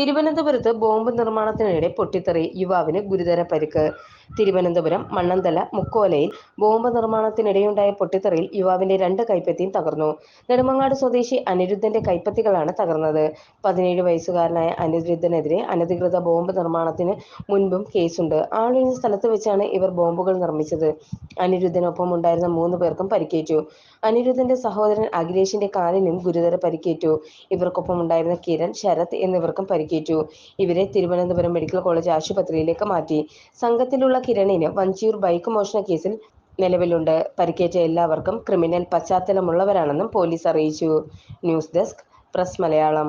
തിരുവനന്തപുരത്ത് ബോംബ് നിർമ്മാണത്തിനിടെ പൊട്ടിത്തെറി യുവാവിന് ഗുരുതര പരിക്ക്. തിരുവനന്തപുരം മണ്ണന്തല മുക്കോലയിൽ ബോംബ് നിർമ്മാണത്തിനിടെയുണ്ടായ പൊട്ടിത്തെറിയിൽ യുവാവിന്റെ രണ്ട് കൈപ്പത്തിയും തകർന്നു. നെടുമങ്ങാട് സ്വദേശി അനിരുദ്ധന്റെ കൈപ്പത്തികളാണ് തകർന്നത്. പതിനേഴ് വയസ്സുകാരനായ അനിരുദ്ധനെതിരെ അനധികൃത ബോംബ് നിർമ്മാണത്തിന് മുൻപും കേസുണ്ട്. ആളൊഴിഞ്ഞ സ്ഥലത്ത് വെച്ചാണ് ഇവർ ബോംബുകൾ നിർമ്മിച്ചത്. അനിരുദ്ധനൊപ്പം ഉണ്ടായിരുന്ന മൂന്ന് പേർക്കും പരിക്കേറ്റു. അനിരുദ്ധന്റെ സഹോദരൻ അഖിലേഷിന്റെ കാലിനും ഗുരുതര പരിക്കേറ്റു. ഇവർക്കൊപ്പം ഉണ്ടായിരുന്ന കിരൺ ശരത് എന്നിവർക്കും പരിക്കേറ്റു ഇവരെ തിരുവനന്തപുരം മെഡിക്കൽ കോളേജ് ആശുപത്രിയിലേക്ക് മാറ്റി. സംഘത്തിലുള്ള കിരണിന് വഞ്ചിയൂർ ബൈക്ക് മോഷണ കേസിൽ നിലവിലുണ്ട്. പരിക്കേറ്റ എല്ലാവർക്കും ക്രിമിനൽ പശ്ചാത്തലമുള്ളവരാണെന്നും പോലീസ് അറിയിച്ചു. News desk press Malayalam.